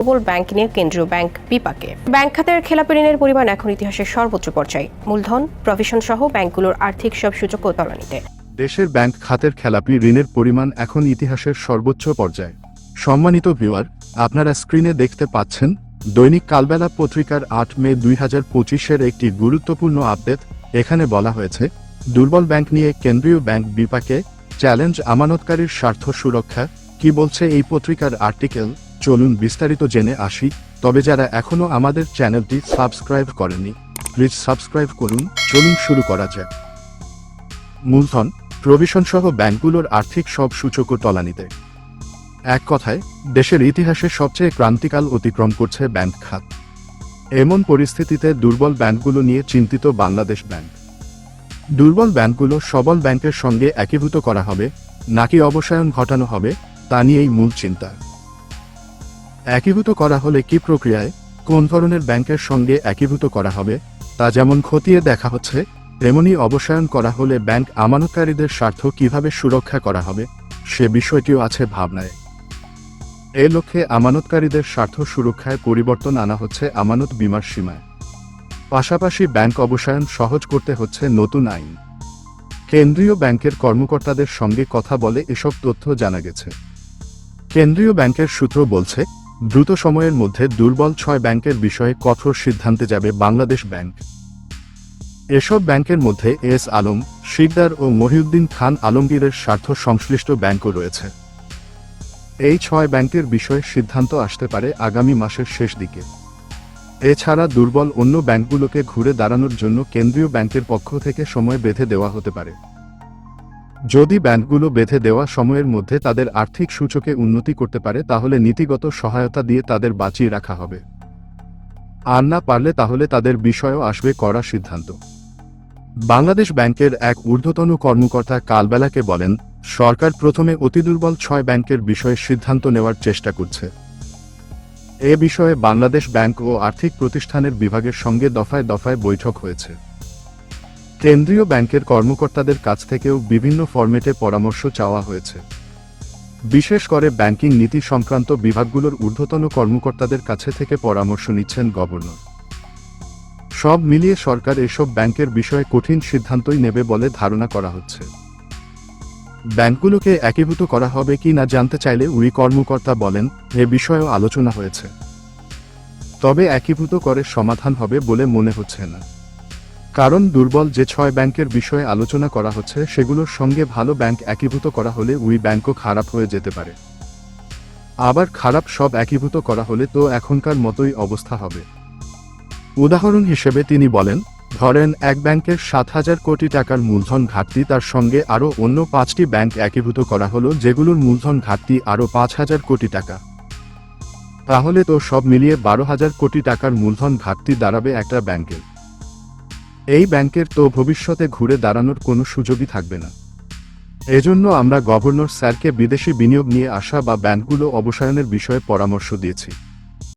দুর্বল ব্যাংক নিয়ে কেন্দ্রীয় ব্যাংক বিপাকে। ব্যাংক খাতের খেলাপি ঋণের পরিমাণ এখন ইতিহাসের সর্বোচ্চ পর্যায়ে। মূলধন, প্রভিশন সহ ব্যাংকগুলোর আর্থিক সব সূচক তলানিতে দেশের ব্যাংক খাতের খেলাপি ঋণের পরিমাণ এখন ইতিহাসের সর্বোচ্চ পর্যায়ে। সম্মানিত ভিউয়ার, আপনারা স্ক্রিনে দেখতে পাচ্ছেন দৈনিক কালবেলা পত্রিকার আট মে দুই হাজার পঁচিশের একটি গুরুত্বপূর্ণ আপডেট। এখানে বলা হয়েছে, দুর্বল ব্যাংক নিয়ে কেন্দ্রীয় ব্যাংক বিপাকে চ্যালেঞ্জ আমানতকারীর স্বার্থ সুরক্ষা। কি বলছে এই পত্রিকার আর্টিকেল? চলুন বিস্তারিত জেনে আসি, তবে যারা এখনও আমাদের চ্যানেলটি সাবস্ক্রাইব করেনি প্লিজ সাবস্ক্রাইব করুন, চলুন শুরু করা যাক। মূলধন প্রভিশন সহ ব্যাংকগুলোর আর্থিক সব সূচকও তলানিতে। এক কথায়, দেশের ইতিহাসে সবচেয়ে ক্রান্তিকাল অতিক্রম করছে ব্যাংক খাত। এমন পরিস্থিতিতে দুর্বল ব্যাংকগুলো নিয়ে চিন্তিত বাংলাদেশ ব্যাংক। দুর্বল ব্যাংকগুলো সবল ব্যাংকের সঙ্গে একীভূত করা হবে, নাকি অবসায়ন ঘটানো হবে, তা নিয়েই মূল চিন্তা। একীভূত করা হলে কি প্রক্রিয়ায় কোন ধরনের ব্যাংকের সঙ্গে একীভূত করা হবে, তা যেমন খতিয়ে দেখা হচ্ছে, তেমনি অবসায়ন করা হলে ব্যাংক আমানতকারীদের স্বার্থ কীভাবে সুরক্ষা করা হবে, সে বিষয়টিও আছে ভাবনায়। এ লক্ষ্যে আমানতকারীদের স্বার্থ সুরক্ষায় পরিবর্তন আনা হচ্ছে আমানত বিমার সীমায়। পাশাপাশি ব্যাংক অবসায়ন সহজ করতে হচ্ছে নতুন আইন। কেন্দ্রীয় ব্যাংকের কর্মকর্তাদের সঙ্গে কথা বলে এসব তথ্য জানা গেছে। কেন্দ্রীয় ব্যাংকের সূত্র বলছে দ্রুত সময়ের মধ্যে দুর্বল ছয় ব্যাংকের বিষয়ে কঠোর সিদ্ধান্তে যাবে বাংলাদেশ ব্যাংক। এসব ব্যাংকের মধ্যে এস আলম, শিকদার ও মহিউদ্দিন খান আলমগীরের স্বার্থ সংশ্লিষ্ট ব্যাংকও রয়েছে। এই ছয় ব্যাংকের বিষয়ে সিদ্ধান্ত আসতে পারে আগামী মাসের শেষ দিকে। এছাড়া দুর্বল অন্য ব্যাংকগুলোকে ঘুরে দাঁড়ানোর জন্য কেন্দ্রীয় ব্যাংকের পক্ষ থেকে সময় বেঁধে দেওয়া হতে পারে। যদি ব্যাংকগুলো বেঁধে দেওয়া সময়ের মধ্যে তাদের আর্থিক সূচকে উন্নতি করতে পারে, তাহলে নীতিগত সহায়তা দিয়ে তাদের বাঁচিয়ে রাখা হবে। আর না পারলে তাহলে তাদের বিষয়েও আসবে কড়া সিদ্ধান্ত। বাংলাদেশ ব্যাংকের এক ঊর্ধ্বতন কর্মকর্তা কালবেলাকে বলেন, সরকার প্রথমে অতি দুর্বল ছয় ব্যাংকের বিষয়ে সিদ্ধান্ত নেওয়ার চেষ্টা করছে। এ বিষয়ে বাংলাদেশ ব্যাংক ও আর্থিক প্রতিষ্ঠানের বিভাগের সঙ্গে দফায় দফায় বৈঠক হয়েছে। কেন্দ্রীয় ব্যাংকের কর্মকর্তাদের কাছ থেকেও বিভিন্ন ফরম্যাটে পরামর্শ চাওয়া হয়েছে। বিশেষ করে ব্যাংকিং নীতি সংক্রান্ত বিভাগগুলোর ঊর্ধ্বতন কর্মকর্তাদের কাছে থেকে পরামর্শ নিচ্ছেন গভর্নর। সব মিলিয়ে সরকার এসব ব্যাংকের বিষয়ে কঠিন সিদ্ধান্তই নেবে বলে ধারণা করা হচ্ছে। ব্যাংকগুলোকে একীভূত করা হবে কি না জানতে চাইলে উই কর্মকর্তা বলেন, এ বিষয়েও আলোচনা হয়েছে। তবে একীভূত করে সমাধান হবে বলে মনে হচ্ছে না। কারণ দুর্বল যে ছয় ব্যাংকের বিষয়ে আলোচনা করা হচ্ছে, সেগুলোর সঙ্গে ভালো ব্যাংক একীভূত করা হলে উই ব্যাংকও খারাপ হয়ে যেতে পারে। আবার খারাপ সব একীভূত করা হলে তো এখনকার মতোই অবস্থা হবে। উদাহরণ হিসেবে তিনি বলেন, ধরেন এক ব্যাংকের সাত হাজার কোটি টাকার মূলধন ঘাটতি, তার সঙ্গে আরও অন্য পাঁচটি ব্যাংক একীভূত করা হলো, যেগুলোর মূলধন ঘাটতি আরও পাঁচ হাজার কোটি টাকা। তাহলে তো সব মিলিয়ে বারো হাজার কোটি টাকার মূলধন ঘাটতি দাঁড়াবে একটা ব্যাংকের। এই ব্যাংকের তো ভবিষ্যতে ঘুরে দাঁড়ানোর কোনো সুযোগই থাকবে না। এজন্য আমরা গভর্নর স্যারকে বিদেশি বিনিয়োগ নিয়ে আসা বা ব্যাংকগুলো অবসায়নের বিষয়ে পরামর্শ দিয়েছি।